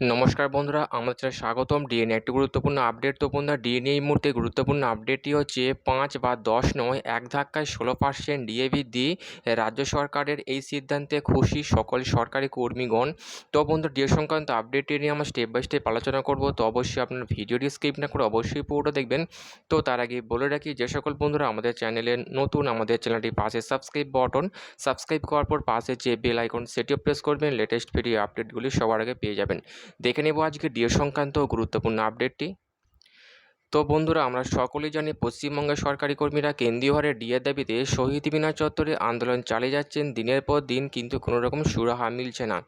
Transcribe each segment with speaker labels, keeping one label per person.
Speaker 1: নমস্কার বন্ধুরা আমাদের চ্যানেলে স্বাগতম। ডিএনএ একটি গুরুত্বপূর্ণ আপডেট তো বন্ধুরা ডিএনএ এই মুহূর্তে গুরুত্বপূর্ণ আপডেটটি হচ্ছে পাঁচ বা দশ নয়, এক ধাক্কায় ষোলো পার্সেন্ট ডিএ বৃদ্ধি রাজ্য সরকারের এই সিদ্ধান্তে খুশি সকল সরকারি কর্মীগণ। তো বন্ধু ডিএ সংক্রান্ত আপডেটটি নিয়ে আমরা স্টেপ বাই স্টেপ আলোচনা করব, তো অবশ্যই আপনার ভিডিওটি স্কিপ না করে অবশ্যই পুরোটা দেখবেন। তো তার আগে বলে রাখি, যে সকল বন্ধুরা, আমাদের চ্যানেলে নতুন, আমাদের চ্যানেলটি পাশে সাবস্ক্রাইব বটন সাবস্ক্রাইব করার পর পাশে যে বেল আইকন সেটিও প্রেস করবেন। লেটেস্ট ভিডিও আপডেটগুলি সবার আগে পেয়ে যাবেন। দেখে নেব আজকে ডিএ সংক্রান্ত গুরুত্বপূর্ণ আপডেটটি তো বন্ধুরা, আমরা সকলেই জানি পশ্চিমবঙ্গের সরকারি কর্মীরা কেন্দ্রীয় হারে ডিএর দাবিতে শহীদ মিনার চত্বরে আন্দোলন চালিয়ে যাচ্ছেন। দিনের পর দিন কিন্তু কোনো রকম সুরাহা মিলছে না।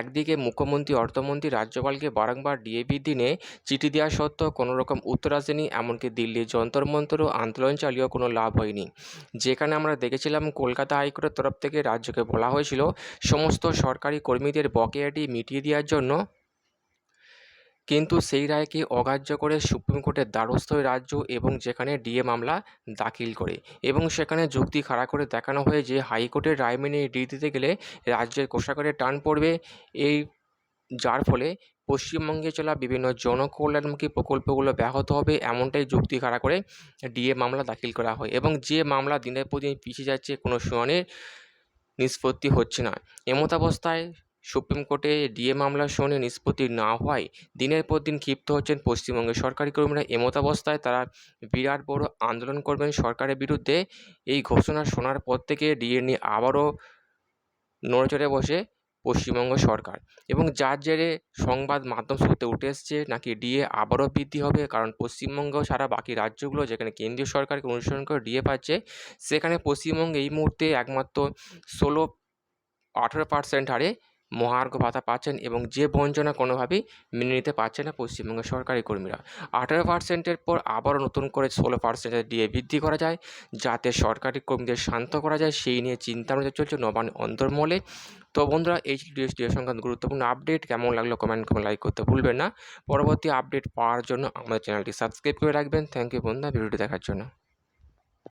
Speaker 1: একদিকে মুখ্যমন্ত্রী, অর্থমন্ত্রী রাজ্যপালকে বারংবার ডিএ নিয়ে চিঠি দেওয়া সত্ত্বেও কোনো রকম উত্তর আসেনি, এমনকি দিল্লির যন্তর মন্তরও আন্দোলন চালিয়েও কোনো লাভ হয়নি। যেখানে আমরা দেখেছিলাম, কলকাতা হাইকোর্টের তরফ থেকে রাজ্যকে বলা হয়েছিল, সমস্ত সরকারি কর্মীদের বকেয়াটি মিটিয়ে দেওয়ার জন্য কিন্তু সেই রায়কে অগ্রাহ্য করে সুপ্রিম কোর্টের দ্বারস্থ রাজ্য এবং যেখানে ডিএ মামলা দাখিল করে এবং সেখানে যুক্তি খাড়া করে দেখানো হয় যে হাইকোর্টের রায় মেনে ডিএ দিতে গেলে রাজ্যের কোষাগারে টান পড়বে এই যার ফলে পশ্চিমবঙ্গে চলা বিভিন্ন জনকল্যাণমুখী প্রকল্পগুলো ব্যাহত হবে এমনটাই যুক্তি খাড়া করে ডিএ মামলা দাখিল করা হয় এবং যে মামলা দিনের পর দিন পিছিয়ে যাচ্ছে কোনো শুনানির নিষ্পত্তি হচ্ছে না। এমতাবস্থায় সুপ্রিম কোর্টে ডিএ মামলার শুনানি নিষ্পত্তি না হওয়ায় দিনের পর দিন ক্ষিপ্ত হচ্ছেন পশ্চিমবঙ্গের সরকারি কর্মীরা। এমতাবস্থায় তারা বিরাট বড় আন্দোলন করবেন সরকারের বিরুদ্ধে। এই ঘোষণা শোনার পর থেকে ডিএ নিয়ে আবারও নড়েচড়ে বসে পশ্চিমবঙ্গ সরকার। এবং যার জেরে সংবাদ মাধ্যম সূত্রে উঠে এসছে, নাকি ডিএ আবারও বৃদ্ধি হবে? কারণ পশ্চিমবঙ্গ ছাড়া বাকি রাজ্যগুলো যেখানে কেন্দ্রীয় সরকারকে অনুসরণ করে ডিএ পাচ্ছে, সেখানে পশ্চিমবঙ্গে এই মুহূর্তে একমাত্র ষোলো, আঠেরো পার্সেন্ট হারে মহার্ঘ ভাতা পাচ্ছেন এবং যে বঞ্চনা কোনোভাবেই মেনে নিতে পারছে না পশ্চিমবঙ্গের সরকারি কর্মীরা। আঠেরো পার্সেন্টের পর আবারও নতুন করে ষোলো পার্সেন্টের ডিএ বৃদ্ধি করা যায়, যাতে সরকারি কর্মীদের শান্ত করা যায়, সেই নিয়ে চিন্তা চলছে নবান অন্তর্মহলে তো বন্ধুরা, এই ডিএ সংক্রান্ত গুরুত্বপূর্ণ আপডেট। কেমন লাগল কমেন্ট করে লাইক করতে ভুলবেন না। পরবর্তী আপডেট পাওয়ার জন্য আমাদের চ্যানেলটি সাবস্ক্রাইব করে রাখবেন। থ্যাংক ইউ বন্ধুরা, ভিডিওটি দেখার জন্য।